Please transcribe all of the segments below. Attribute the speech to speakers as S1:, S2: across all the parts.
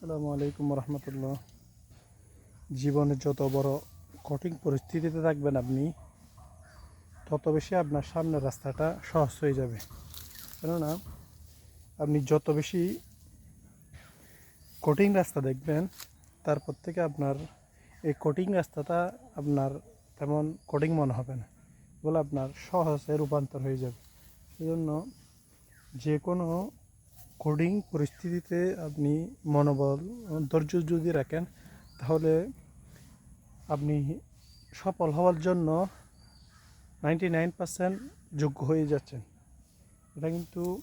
S1: আসসালামু আলাইকুম রহমতুল্লাহ জীবনে যত বড় কঠিন পরিস্থিতিতে থাকবেন আপনি, তত বেশি আপনার সামনের রাস্তাটা সহজ হয়ে যাবে। কেননা, আপনি যত বেশি কঠিন রাস্তা দেখবেন, তারপর থেকে আপনার এই কঠিন রাস্তাটা আপনার তেমন কঠিন মনে হবে না, বলে আপনার সহজে রূপান্তর হয়ে যাবে। সেজন্য যে কোনো কঠিন পরিস্থিতিতে আপনি মনোবল, ধৈর্য যদি রাখেন, তাহলে আপনি সফল হওয়ার জন্য নাইনটি নাইন পার্সেন্ট যোগ্য হয়ে যাচ্ছেন। এটা কিন্তু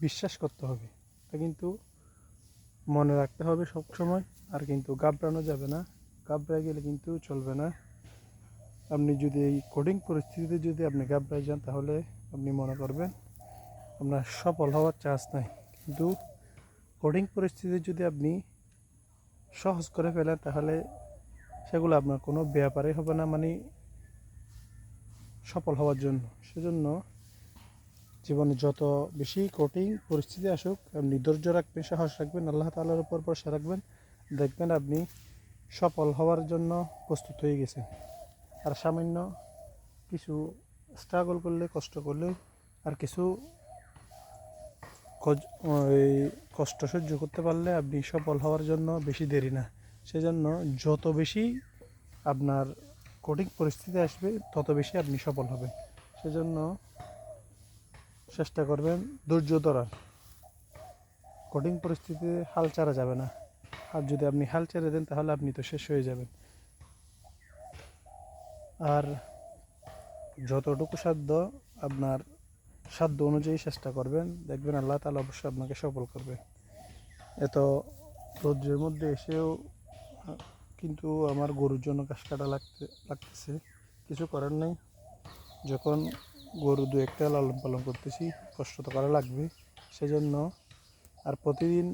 S1: বিশ্বাস করতে হবে। এটা কিন্তু মনে রাখতে হবে সব সময় আর কিন্তু ঘাবড়ানো যাবে না। ঘাবড়ায় গেলে কিন্তু চলবে না। আপনি যদি এই কঠিন পরিস্থিতিতে যদি আপনি ঘাবড়ায় যান, তাহলে আপনি মনে করবেন আপনার সফল হওয়ার চান্স নাই। কিন্তু কঠিন পরিস্থিতি যদি আপনি সহজ করে ফেলেন, তাহলে সেগুলো আপনার কোনো ব্যাপারে হবে না মানে সফল হওয়ার জন্য। সেজন্য জীবনে যত বেশি কঠিন পরিস্থিতি আসুক, আপনি ধৈর্য রাখবেন, সাহস রাখবেন, আল্লাহ তাআলার উপর ভরসা রাখবেন, দেখবেন আপনি সফল হওয়ার জন্য প্রস্তুত হয়ে গেছেন। আর সামান্য কিছু স্ট্রাগল করলে, কষ্ট করলে, আর কিছু কষ্ট সহ্য করতে পারলে আপনি সফল হওয়ার জন্য বেশি দেরি না। সেজন্য যত বেশি আপনার কঠিন পরিস্থিতি আসবে, তত বেশি আপনি সফল হবেন। সেজন্য চেষ্টা করবেন ধৈর্য ধরার। কঠিন পরিস্থিতিতে হাল ছাড়া যাবে না। আর যদি আপনি হাল ছেড়ে দেন, তাহলে আপনি তো শেষ হয়ে যাবেন। আর যতটুকু সাধ্য আপনার সাধ্য অনুযায়ী চেষ্টা করবেন। দেখবেন আল্লাহ তালা অবশ্যই আপনাকে সফল করবে। এত রৌদ্রের মধ্যে এসেও, কিন্তু আমার গরুর জন্য ঘাস কাটা লাগতে, লাগতেছে। কিছু করার নেই। যখন গরু দু একটা লালন পালন করতেছি, কষ্ট তো করা লাগবে। সেজন্য আর প্রতিদিন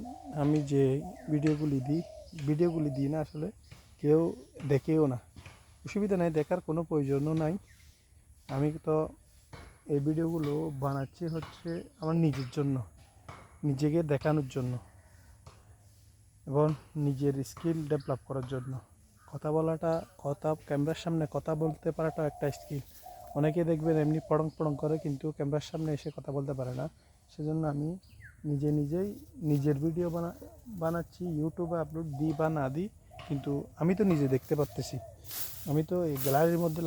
S1: আমি যে ভিডিওগুলি দিই ভিডিওগুলি দিই না আসলে, কেউ দেখেও না। অসুবিধা নাই, দেখার কোনো প্রয়োজনও নাই। আমি তো এই ভিডিওগুলো বানাচ্ছি হচ্ছে আমার নিজের জন্য, নিজেকে দেখানোর জন্য এবং নিজের স্কিল ডেভেলপ করার জন্য। কথা বলাটা, কথা, ক্যামেরার সামনে কথা বলতে পারাটা একটা স্কিল। অনেকে দেখবেন এমনি পড়ং পড়ং করে কিন্তু ক্যামেরার সামনে এসে কথা বলতে পারে না। সেজন্য আমি নিজে নিজেই নিজের ভিডিও বানা, বানাচ্ছি ইউটিউবে আপলোড দিই বা না দিই কিন্তু আমি তো নিজে দেখতে পারতেছি। আমি তো এই গ্যালারির মধ্যে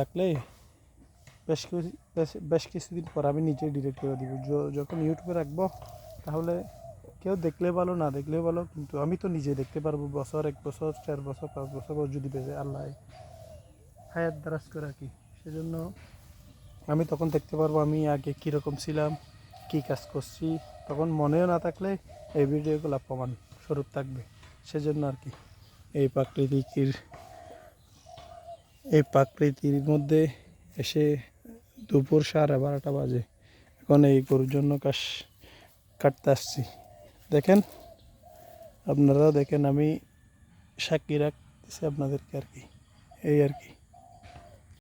S1: রাখলে বেশ কিছু, বেশ- কিছুদিন পর আমি নিজে ডিলিট করে দিব। যখন ইউটিউবে রাখব, তাহলে কেউ দেখলে ভালো, না দেখলেও ভালো, কিন্তু আমি তো নিজে দেখতে পারব। বছর, এক বছর, চার বছর, পাঁচ বছর পর যদি বেঁচে, আল্লাহ হায়াত দারাজ করে রাখি। সেজন্য আমি তখন দেখতে পারব আমি আগে কীরকম ছিলাম, কী কাজ করছি। তখন মনেও না থাকলে এই ভিডিওগুলো প্রমাণ স্বরূপ থাকবে। সেজন্য আর কি, এই প্রাকৃতিকের এই প্রাকৃতির মধ্যে এসে দুপুর সাড়ে বারোটা বাজে। এখন এই গরুর জন্য কাশ কাটতে আসছি। দেখেন, আপনারা দেখেন আমি সাক্ষী রাখতেছি আপনাদেরকে আর কি। এই আর কি।